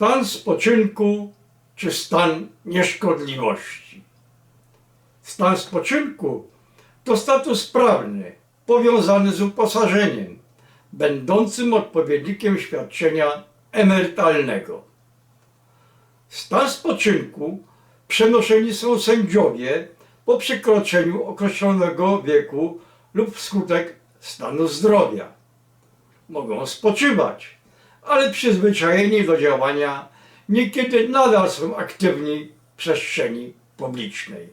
Stan spoczynku czy stan nieszkodliwości? Stan spoczynku to status prawny powiązany z uposażeniem, będącym odpowiednikiem świadczenia emerytalnego. Stan spoczynku przenoszeni są sędziowie po przekroczeniu określonego wieku lub wskutek stanu zdrowia. Mogą spoczywać, ale przyzwyczajeni do działania niekiedy nadal są aktywni w przestrzeni publicznej.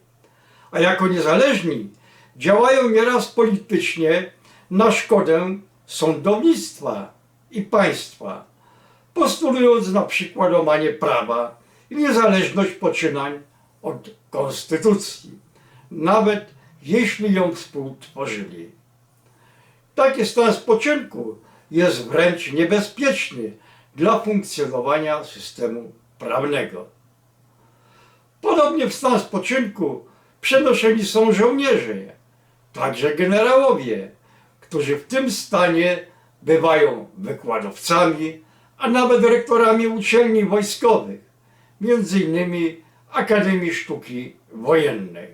A jako niezależni działają nieraz politycznie na szkodę sądownictwa i państwa, postulując na przykład łamanie prawa i niezależność poczynań od konstytucji, nawet jeśli ją współtworzyli. Taki stan spoczynku jest wręcz niebezpieczny dla funkcjonowania systemu prawnego. Podobnie w stan spoczynku przenoszeni są żołnierze, także generałowie, którzy w tym stanie bywają wykładowcami, a nawet rektorami uczelni wojskowych, między innymi Akademii Sztuki Wojennej.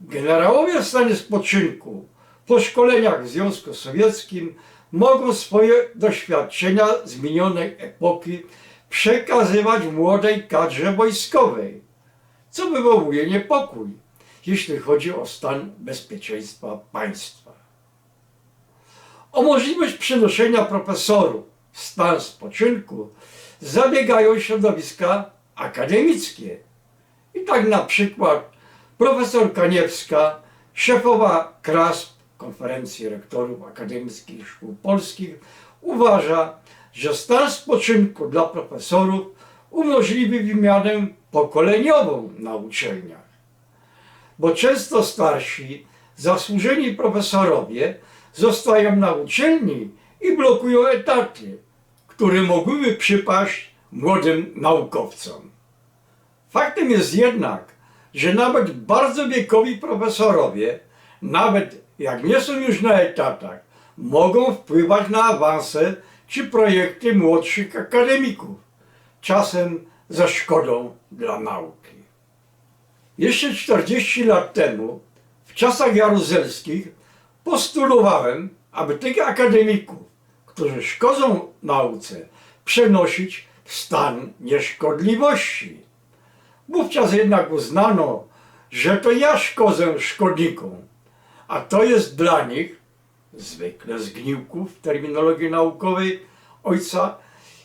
Generałowie w stanie spoczynku po szkoleniach w Związku Sowieckim mogą swoje doświadczenia z minionej epoki przekazywać młodej kadrze wojskowej, co wywołuje niepokój, jeśli chodzi o stan bezpieczeństwa państwa. O możliwość przenoszenia profesorów w stan spoczynku zabiegają środowiska akademickie. I tak na przykład profesor Kaniewska, szefowa KRASP, Konferencji Rektorów Akademickich Szkół Polskich, uważa, że stan spoczynku dla profesorów umożliwi wymianę pokoleniową na uczelniach. Bo często starsi, zasłużeni profesorowie zostają na uczelni i blokują etaty, które mogłyby przypaść młodym naukowcom. Faktem jest jednak, że nawet bardzo wiekowi profesorowie, nawet jak nie są już na etatach, mogą wpływać na awanse czy projekty młodszych akademików, czasem ze szkodą dla nauki. Jeszcze 40 lat temu, w czasach jaruzelskich, postulowałem, aby tych akademików, którzy szkodzą nauce, przenosić w stan nieszkodliwości. Wówczas jednak uznano, że to ja szkodzę szkodnikom, a to jest dla nich, zwykle zgniłków w terminologii naukowej ojca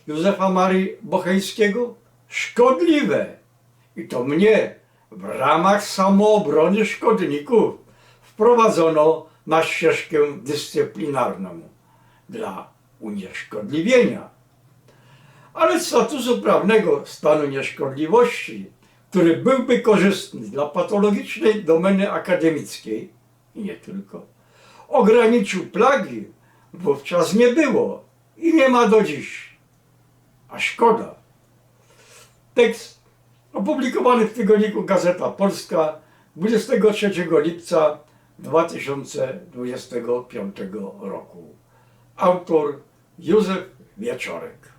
Józefa Marii Bocheńskiego, szkodliwe. I to mnie w ramach samoobrony szkodników wprowadzono na ścieżkę dyscyplinarną dla unieszkodliwienia. Ale statusu prawnego stanu nieszkodliwości, który byłby korzystny dla patologicznej domeny akademickiej i nie tylko, ograniczył plagi, wówczas nie było i nie ma do dziś. A szkoda. Tekst opublikowany w tygodniku Gazeta Polska 23 lipca 2025 roku. Autor Józef Wieczorek.